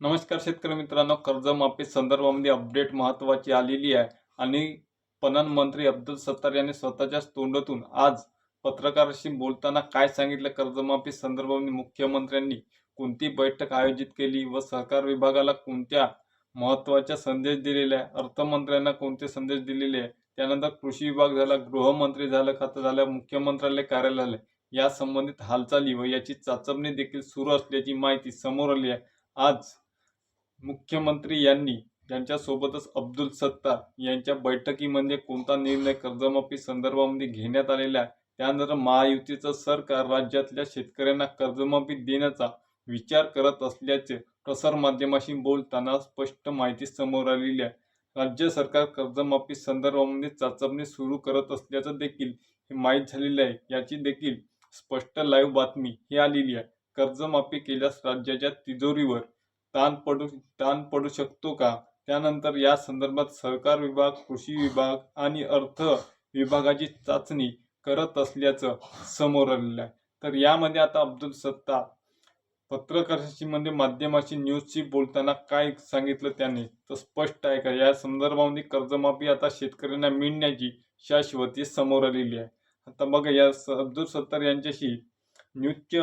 नमस्कार शेतकरी मित्रांनो कर्जमाफी संदर्भामध्ये अपडेट महत्त्वाची आलेली आहे. आणि पणन मंत्री अब्दुल सत्तार यांनी स्वतःच्याच तोंडातून आज पत्रकाराशी बोलताना काय सांगितलं? कर्जमाफी संदर्भामध्ये मुख्यमंत्र्यांनी कोणती बैठक आयोजित केली व सहकार विभागाला कोणत्या महत्त्वाच्या संदेश दिलेल्या आहे? अर्थमंत्र्यांना कोणते संदेश दिलेले आहे? त्यानंतर कृषी विभाग झाला गृहमंत्री झालं खातं झालं मुख्यमंत्रालय कार्यालय या संबंधित हालचाली व याची चाचपणी देखील सुरू असल्याची माहिती समोर आली आहे. आज मुख्यमंत्री यांनी यांच्यासोबतच अब्दुल सत्तार यांच्या बैठकीमध्ये कोणता निर्णय कर्जमाफी संदर्भामध्ये घेण्यात आलेला आहे त्यानंतर महायुतीचं सरकार राज्यातल्या शेतकऱ्यांना कर्जमाफी देण्याचा विचार करत असल्याचे प्रसारमाध्यमाशी बोलताना स्पष्ट माहिती समोर आलेली आहे. राज्य सरकार कर्जमाफी संदर्भामध्ये चाचपणी सुरू करत असल्याचं देखील हे माहीत झालेलं आहे. याची देखील स्पष्ट लाईव्ह बातमी ही आलेली आहे. कर्जमाफी केल्यास राज्याच्या तिजोरीवर ताण पडू ताण पडू शकतो का? त्यानंतर या संदर्भात सहकार विभाग कृषी विभाग आणि अर्थ विभागाची चाचणी करत असल्याचं समोर आलेलं आहे. तर यामध्ये आता अब्दुल सत्ता पत्रकाराशी म्हणजे माध्यमाशी न्यूजशी बोलताना काय सांगितलं त्याने? तर स्पष्ट आहे का? या संदर्भामध्ये कर्जमाफी आता शेतकऱ्यांना मिळण्याची शाश्वती समोर आलेली आहे. आता बघा या स- अब्दुल सत्तार यांच्याशी न्यूजचे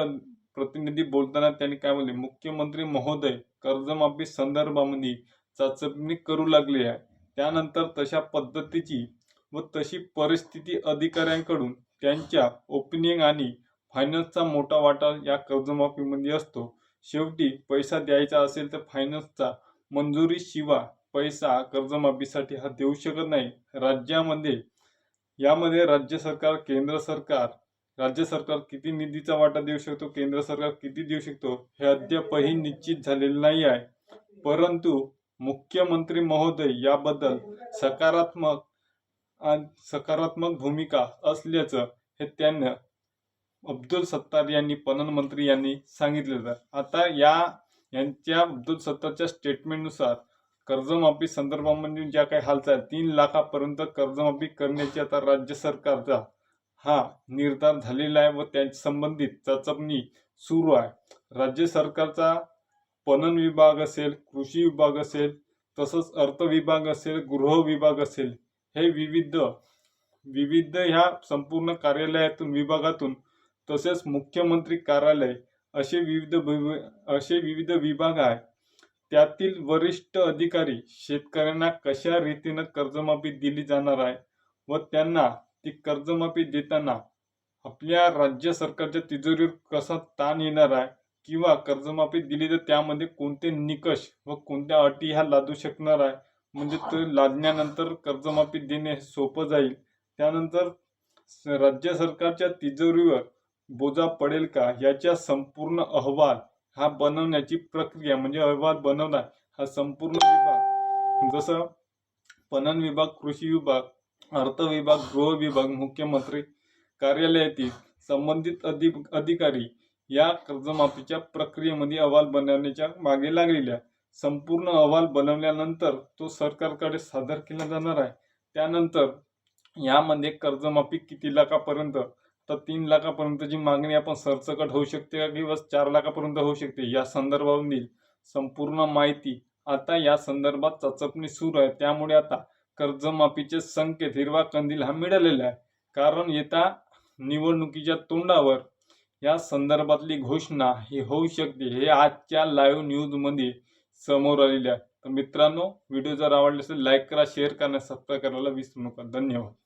प्रतिनिधी बोलताना त्यांनी काय म्हणले मुख्यमंत्री महोदय कर्जमाफी संदर्भामध्ये चाचपणी करू लागली आहे. त्यानंतर तशा पद्धतीची व तशी परिस्थिती अधिकाऱ्यांकडून त्यांच्या ओपनिंग आणि फायनान्सचा मोठा वाटा या कर्जमाफीमध्ये असतो. शेवटी पैसा द्यायचा असेल तर फायनान्सचा मंजुरीशिवाय पैसा कर्जमाफीसाठी हा देऊ शकत नाही. राज्यामध्ये यामध्ये राज्य सरकार केंद्र सरकार राज्य सरकार किती निधीचा वाटा देऊ शकतो? केंद्र सरकार किती देऊ शकतो? हे अद्यापही निश्चित झालेले नाही आहे. परंतु मुख्यमंत्री महोदय याबद्दल सकारात्मक आणि सकारात्मक भूमिका असल्याचं हे त्यांना अब्दुल सत्तार यांनी पणन मंत्री यांनी सांगितलेलं आता या यांच्या अब्दुल सत्तारच्या स्टेटमेंटनुसार कर्जमाफी संदर्भामध्ये ज्या काही हालचाल तीन लाखापर्यंत कर्जमाफी करण्याची आता राज्य सरकारचा हा निर्धार झालेला आहे व त्या संबंधित चाचपणी सुरू आहे. राज्य सरकारचा पणन विभाग असेल कृषी विभाग असेल तसंच अर्थ विभाग असेल गृह विभाग असेल हे विविध विविध ह्या संपूर्ण कार्यालयातून विभागातून तसेच मुख्यमंत्री कार्यालय असे विविध असे विविध विभाग आहे त्यातील वरिष्ठ अधिकारी शेतकऱ्यांना कशा रीतीनं कर्जमाफी दिली जाणार आहे व त्यांना ती कर्जमाफी देताना आपल्या राज्य सरकारच्या तिजोरीवर कसा ताण येणार आहे किंवा कर्जमाफी दिली तर त्यामध्ये कोणते निकष व कोणत्या अटी ह्या लादू शकणार आहे? म्हणजे ते लादण्यानंतर कर्जमाफी देणे हे सोपं जाईल. त्यानंतर स- राज्य सरकारच्या तिजोरीवर बोजा पडेल का? याच्या संपूर्ण अहवाल हा बनवण्याची प्रक्रिया म्हणजे अहवाल बनवणार हा संपूर्ण विभाग. जसं पणन विभाग कृषी विभाग अर्थ विभाग गृह विभाग मुख्यमंत्री कार्यालयातील संबंधित अधि अधिकारी या कर्जमाफीच्या प्रक्रियेमध्ये अहवाल बनवण्याच्या मागे लागलेल्या संपूर्ण अहवाल बनवल्यानंतर तो सरकारकडे सादर केला जाणार आहे. त्यानंतर यामध्ये कर्जमाफी किती लाखापर्यंत तर तीन लाखापर्यंतची मागणी आपण सरसकट होऊ शकते का किंवा चार लाखापर्यंत होऊ शकते? या संदर्भातील संपूर्ण माहिती आता या संदर्भात चाचपणी सुरू आहे. त्यामुळे आता कर्जमाफीचे संकेत हिरवा कंदील हा मिळालेला आहे. कारण येत्या निवडणुकीच्या तोंडावर या संदर्भातली घोषणा ही होऊ शकते हे आजच्या लाईव्ह न्यूजमध्ये समोर आलेले आहे. तर मित्रांनो व्हिडिओ जर आवडले असेल लाईक करा शेअर करा सबस्क्राईब करायला विसरू नका. धन्यवाद.